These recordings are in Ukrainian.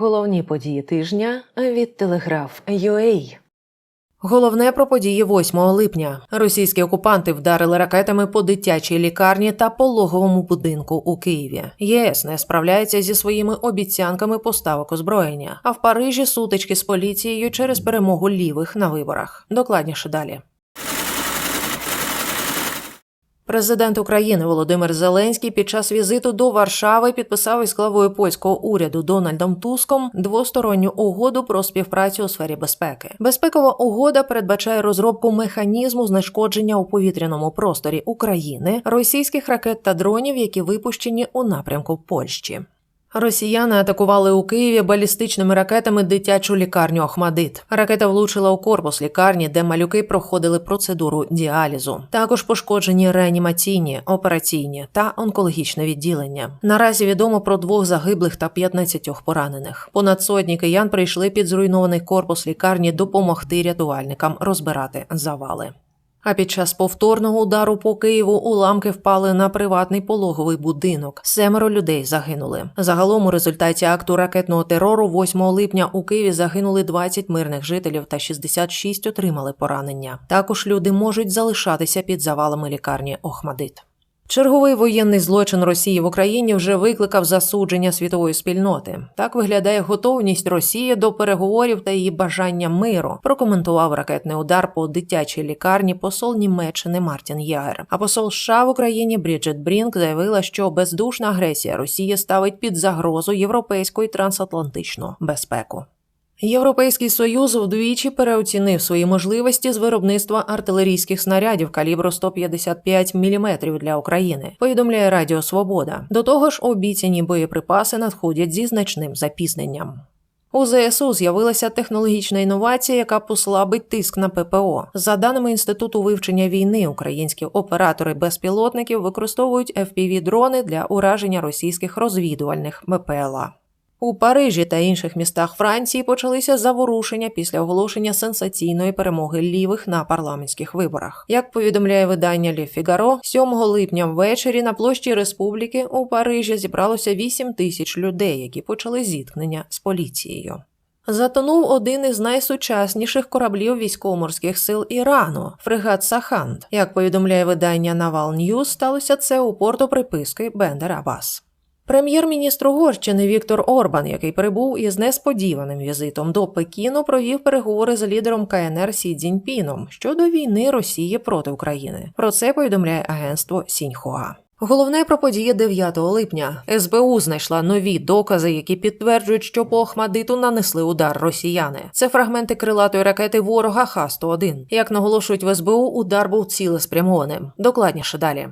Головні події тижня від Телеграф UA. Головне про події 8 липня. Російські окупанти вдарили ракетами по дитячій лікарні та пологовому будинку у Києві. ЄС не справляється зі своїми обіцянками поставок озброєння. А в Парижі сутички з поліцією через перемогу лівих на виборах. Докладніше далі. Президент України Володимир Зеленський під час візиту до Варшави підписав із главою польського уряду Дональдом Туском двосторонню угоду про співпрацю у сфері безпеки. Безпекова угода передбачає розробку механізму знешкодження у повітряному просторі України російських ракет та дронів, які випущені у напрямку Польщі. Росіяни атакували у Києві балістичними ракетами дитячу лікарню Ахмадит. Ракета влучила у корпус лікарні, де малюки проходили процедуру діалізу. Також пошкоджені реанімаційні, операційні та онкологічне відділення. Наразі відомо про двох загиблих та 15 поранених. Понад сотні киян прийшли під зруйнований корпус лікарні допомогти рятувальникам розбирати завали. А під час повторного удару по Києву уламки впали на приватний пологовий будинок. Семеро людей загинули. Загалом у результаті акту ракетного терору 8 липня у Києві загинули 20 мирних жителів та 66 отримали поранення. Також люди можуть залишатися під завалами лікарні Охмадит. Черговий воєнний злочин Росії в Україні вже викликав засудження світової спільноти. Так виглядає готовність Росії до переговорів та її бажання миру. Прокоментував ракетний удар по дитячій лікарні посол Німеччини Мартін Ягер. А посол США в Україні Бріджит Брінк заявила, що бездушна агресія Росії ставить під загрозу європейську і трансатлантичну безпеку. Європейський союз вдвічі переоцінив свої можливості з виробництва артилерійських снарядів калібру 155 мм для України. Повідомляє Радіо Свобода. До того ж, обіцяні боєприпаси надходять зі значним запізненням. У ЗСУ з'явилася технологічна інновація, яка послабить тиск на ППО. За даними інституту вивчення війни, українські оператори безпілотників використовують fpv дрони для ураження російських розвідувальних БПЛА. У Парижі та інших містах Франції почалися заворушення після оголошення сенсаційної перемоги лівих на парламентських виборах. Як повідомляє видання Лі Фігаро, 7 липня ввечері на площі Республіки у Парижі зібралося 8 тисяч людей, які почали зіткнення з поліцією. Затонув один із найсучасніших кораблів військово-морських сил Ірану фрегат Саханд. Як повідомляє видання Навал Ньюз, сталося це у порту приписки Бендер Абас. Прем'єр-міністр Угорщини Віктор Орбан, який прибув із несподіваним візитом до Пекіну, провів переговори з лідером КНР Сі Цзіньпіном щодо війни Росії проти України. Про це повідомляє агентство Сіньхуа. Головне про події 9 липня СБУ знайшла нові докази, які підтверджують, що по Охмадиту нанесли удар росіяни. Це фрагменти крилатої ракети ворога Х-101. Як наголошують в СБУ, удар був цілеспрямованим. Докладніше далі.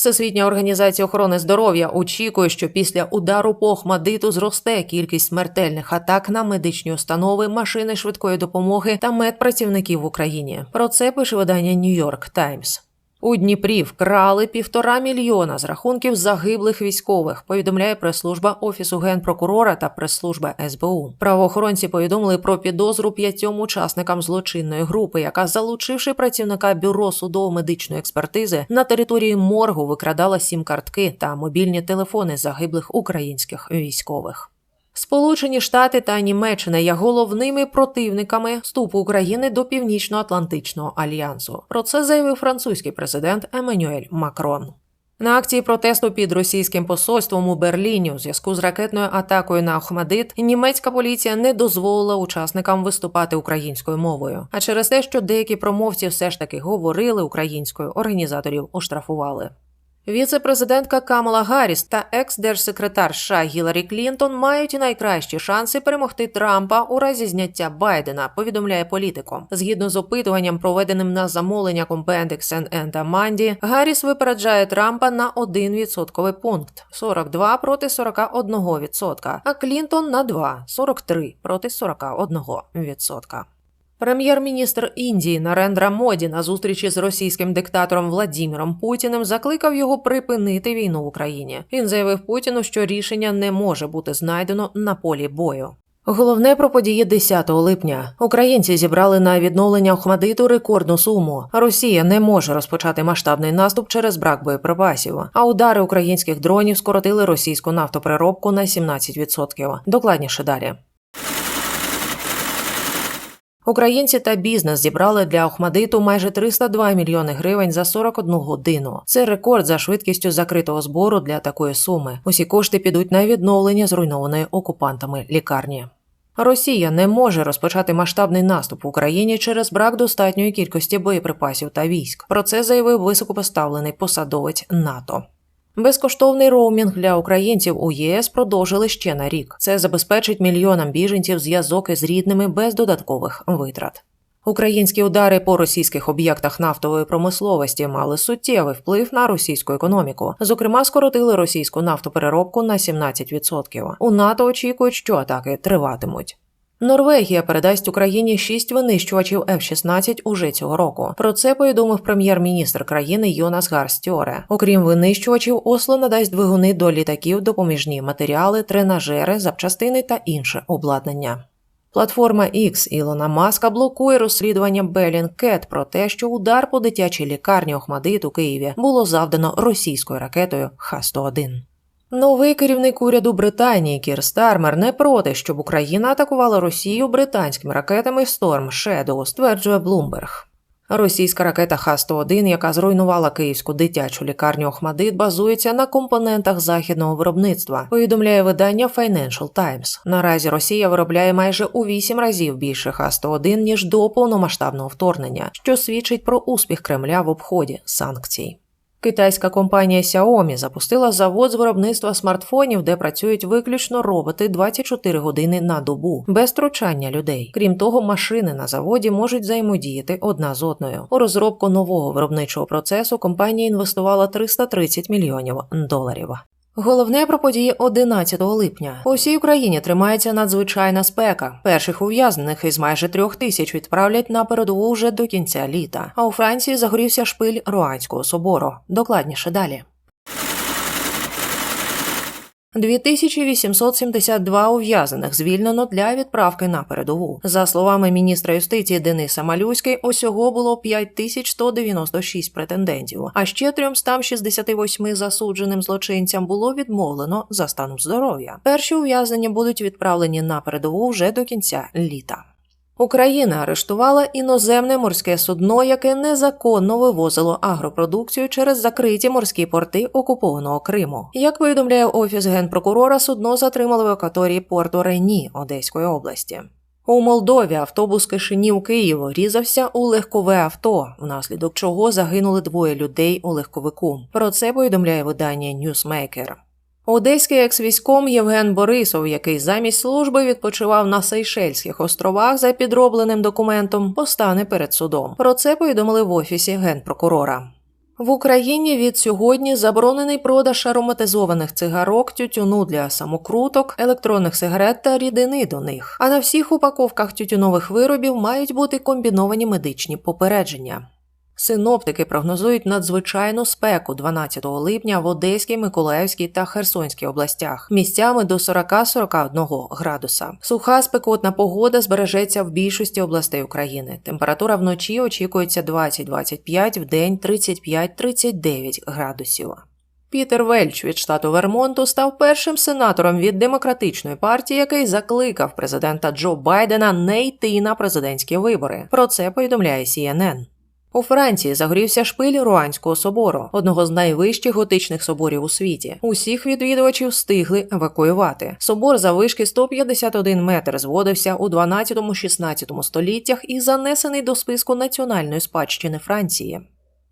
Всесвітня організація охорони здоров'я очікує, що після удару по Охмадиту зросте кількість смертельних атак на медичні установи, машини швидкої допомоги та медпрацівників в Україні. Про це пише видання New York Times. У Дніпрі вкрали півтора мільйона з рахунків загиблих військових. Повідомляє прес-служба офісу генпрокурора та прес-служба СБУ. Правоохоронці повідомили про підозру п'ятьом учасникам злочинної групи, яка, залучивши працівника бюро судово-медичної експертизи, на території моргу викрадала сім картки та мобільні телефони загиблих українських військових. Сполучені Штати та Німеччина є головними противниками вступу України до Північно-Атлантичного альянсу. Про це заявив французький президент Еммануель Макрон. На акції протесту під російським посольством у Берліні у зв'язку з ракетною атакою на Охмадит німецька поліція не дозволила учасникам виступати українською мовою. А через те, що деякі промовці все ж таки говорили українською, організаторів оштрафували. Віце-президентка Камала Гарріс та екс-держсекретар США Гіларі Клінтон мають найкращі шанси перемогти Трампа у разі зняття Байдена. Повідомляє політиком. Згідно з опитуванням, проведеним на замовлення and Amandi, Гарріс випереджає Трампа на 1 відсотковий пункт 42 проти 41 відсотка, а Клінтон на 2 43 проти 41 відсотка. Прем'єр-міністр Індії Нарендра Моді на зустрічі з російським диктатором Владіміром Путіним закликав його припинити війну в Україні. Він заявив Путіну, що рішення не може бути знайдено на полі бою. Головне про події 10 липня. Українці зібрали на відновлення Охмадиту рекордну суму. Росія не може розпочати масштабний наступ через брак боєприпасів. А удари українських дронів скоротили російську нафтопереробку на 17%. Докладніше далі. Українці та бізнес зібрали для Охмадиту майже 302 мільйони гривень за 41 годину. Це рекорд за швидкістю закритого збору для такої суми. Усі кошти підуть на відновлення зруйнованої окупантами лікарні. Росія не може розпочати масштабний наступ в Україні через брак достатньої кількості боєприпасів та військ. Про це заявив високопоставлений посадовець НАТО. Безкоштовний роумінг для українців у ЄС продовжили ще на рік. Це забезпечить мільйонам біженців зв'язок із рідними без додаткових витрат. Українські удари по російських об'єктах нафтової промисловості мали суттєвий вплив на російську економіку. Зокрема, скоротили російську нафтопереробку на 17%. У НАТО очікують, що атаки триватимуть. Норвегія передасть Україні шість винищувачів F-16 уже цього року. Про це повідомив прем'єр-міністр країни Йонас Гар Стьоре. Окрім винищувачів, Осло надасть двигуни до літаків, допоміжні матеріали, тренажери, запчастини та інше обладнання. Платформа X Ілона Маска блокує розслідування Bellingcat про те, що удар по дитячій лікарні Охмадит у Києві було завдано російською ракетою Х-101. Новий керівник уряду Британії Кір Стармер не проти, щоб Україна атакувала Росію британськими ракетами Storm Shadow, стверджує Блумберг. Російська ракета Х-101, яка зруйнувала київську дитячу лікарню Охмадит, базується на компонентах західного виробництва. Повідомляє видання Financial Times. Наразі Росія виробляє майже у вісім разів більше Х-101, ніж до повномасштабного вторгнення, що свідчить про успіх Кремля в обході санкцій. Китайська компанія Xiaomi запустила завод з виробництва смартфонів, де працюють виключно роботи 24 години на добу, без втручання людей. Крім того, машини на заводі можуть взаємодіяти одна з одною. У розробку нового виробничого процесу компанія інвестувала 330 мільйонів доларів. Головне про події 11 липня. У всій Україні тримається надзвичайна спека. Перших ув'язнених із майже трьох тисяч відправлять на передову вже до кінця літа. А у Франції загорівся шпиль Руанського собору. Докладніше далі. 2872 ув'язаних звільнено для відправки на передову. За словами міністра юстиції Дениса Малюськи, усього було 5196 претендентів, а ще 368 засудженим злочинцям було відмовлено за станом здоров'я. Перші ув'язнення будуть відправлені на передову вже до кінця літа. Україна арештувала іноземне морське судно, яке незаконно вивозило агропродукцію через закриті морські порти окупованого Криму. Як повідомляє офіс генпрокурора, судно затримали в акваторії порту Рені Одеської області. У Молдові автобус Кишинів Києву різався у легкове авто, внаслідок чого загинули двоє людей у легковику. Про це повідомляє видання Newsmaker. Одеський екс-військом Євген Борисов, який замість служби відпочивав на Сейшельських островах за підробленим документом, постане перед судом. Про це повідомили в офісі генпрокурора. В Україні від сьогодні заборонений продаж ароматизованих цигарок, тютюну для самокруток, електронних сигарет та рідини до них. А на всіх упаковках тютюнових виробів мають бути комбіновані медичні попередження. Синоптики прогнозують надзвичайну спеку 12 липня в Одеській, Миколаївській та Херсонській областях місцями до 40-41 градуса. Суха спекотна погода збережеться в більшості областей України. Температура вночі очікується 20-25, в день 35-39 градусів. Пітер Вельч від штату Вермонту став першим сенатором від демократичної партії, який закликав президента Джо Байдена не йти на президентські вибори. Про це повідомляє CNN. У Франції загорівся шпиль Руанського собору, одного з найвищих готичних соборів у світі. Усіх відвідувачів встигли евакуювати. Собор заввишки 151 метр зводився у 12-16 століттях і занесений до списку національної спадщини Франції.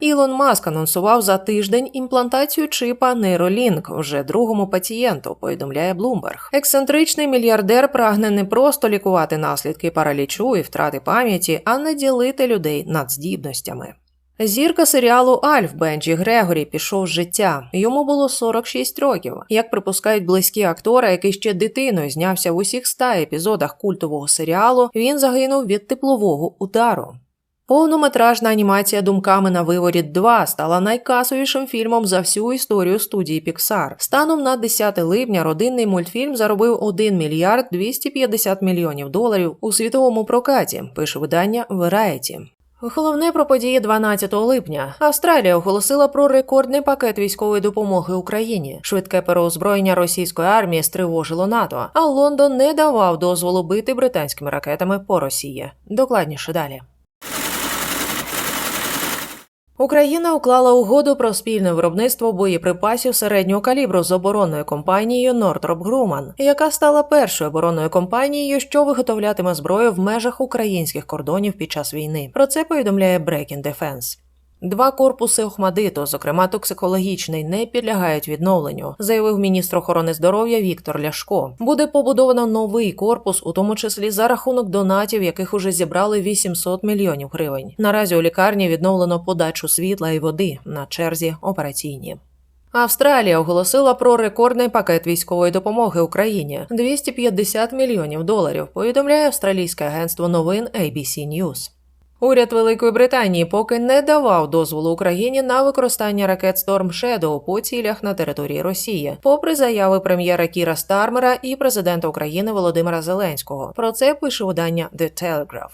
Ілон Маск анонсував за тиждень імплантацію чипа Neuralink вже другому пацієнту, повідомляє Bloomberg. Ексцентричний мільярдер прагне не просто лікувати наслідки паралічу і втрати пам'яті, а не ділити людей надздібностями. Зірка серіалу Альф Бенджі Грегорі пішов з життя. Йому було 46 років. Як припускають близькі актора, який ще дитиною знявся в усіх ста епізодах культового серіалу, він загинув від теплового удару. Повнометражна анімація думками на виворіт 2 стала найкасовішим фільмом за всю історію студії Pixar. Станом на 10 липня родинний мультфільм заробив 1 мільярд 250 мільйонів доларів у світовому прокаті, пише видання Variety. Головне про події 12 липня. Австралія оголосила про рекордний пакет військової допомоги Україні. Швидке переозброєння російської армії стривожило НАТО, а Лондон не давав дозволу бити британськими ракетами по Росії. Докладніше далі. Україна уклала угоду про спільне виробництво боєприпасів середнього калібру з оборонною компанією Northrop Grumman, яка стала першою оборонною компанією, що виготовлятиме зброю в межах українських кордонів під час війни. Про це повідомляє Breaking Defense. Два корпуси Охмадиту, зокрема токсикологічний, не підлягають відновленню, заявив міністр охорони здоров'я Віктор Ляшко. Буде побудовано новий корпус, у тому числі за рахунок донатів, яких уже зібрали 800 мільйонів гривень. Наразі у лікарні відновлено подачу світла і води на черзі операційні. Австралія оголосила про рекордний пакет військової допомоги Україні 250 мільйонів доларів. Повідомляє австралійське агентство новин ABC News. Уряд Великої Британії поки не давав дозволу Україні на використання ракет Storm Shadow по цілях на території Росії, попри заяви прем'єра Кіра Стармера і президента України Володимира Зеленського. Про це пише видання The Telegraph.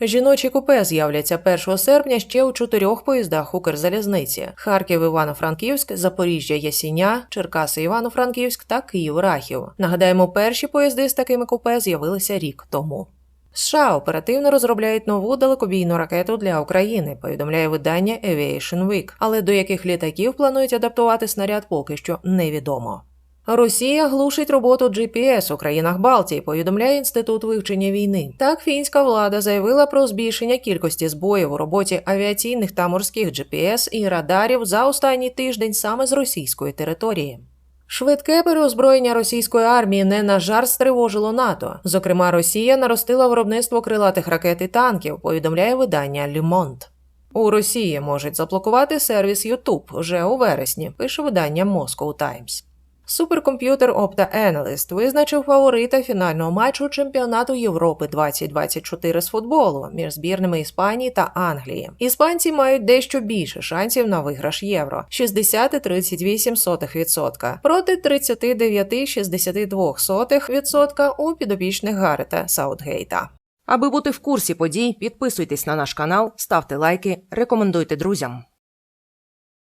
Жіночі купе з'являться 1 серпня ще у чотирьох поїздах Укрзалізниці: Харків, Івано-Франківськ, Запоріжжя, Ясіня, Черкаси, Івано-Франківськ та Київ Рахів. Нагадаємо, перші поїзди з такими купе з'явилися рік тому. США оперативно розробляють нову далекобійну ракету для України, повідомляє видання Aviation Week, але до яких літаків планують адаптувати снаряд поки що невідомо. Росія глушить роботу GPS у країнах Балтії, повідомляє інститут вивчення війни. Так фінська влада заявила про збільшення кількості збоїв у роботі авіаційних та морських GPS і радарів за останній тиждень саме з російської території. Швидке переозброєння російської армії не на жарт стривожило НАТО. Зокрема, Росія наростила виробництво крилатих ракет і танків, повідомляє видання Лімонт. У Росії можуть заблокувати сервіс YouTube вже у вересні, пише видання Moscow Times. Суперкомп'ютер Opta Analyst визначив фаворита фінального матчу чемпіонату Європи 2024 з футболу між збірними Іспанії та Англії. Іспанці мають дещо більше шансів на виграш євро 60,38% проти 39,62% у підопічних Гарета Саутгейта. Аби бути в курсі подій, підписуйтесь на наш канал, ставте лайки, рекомендуйте друзям.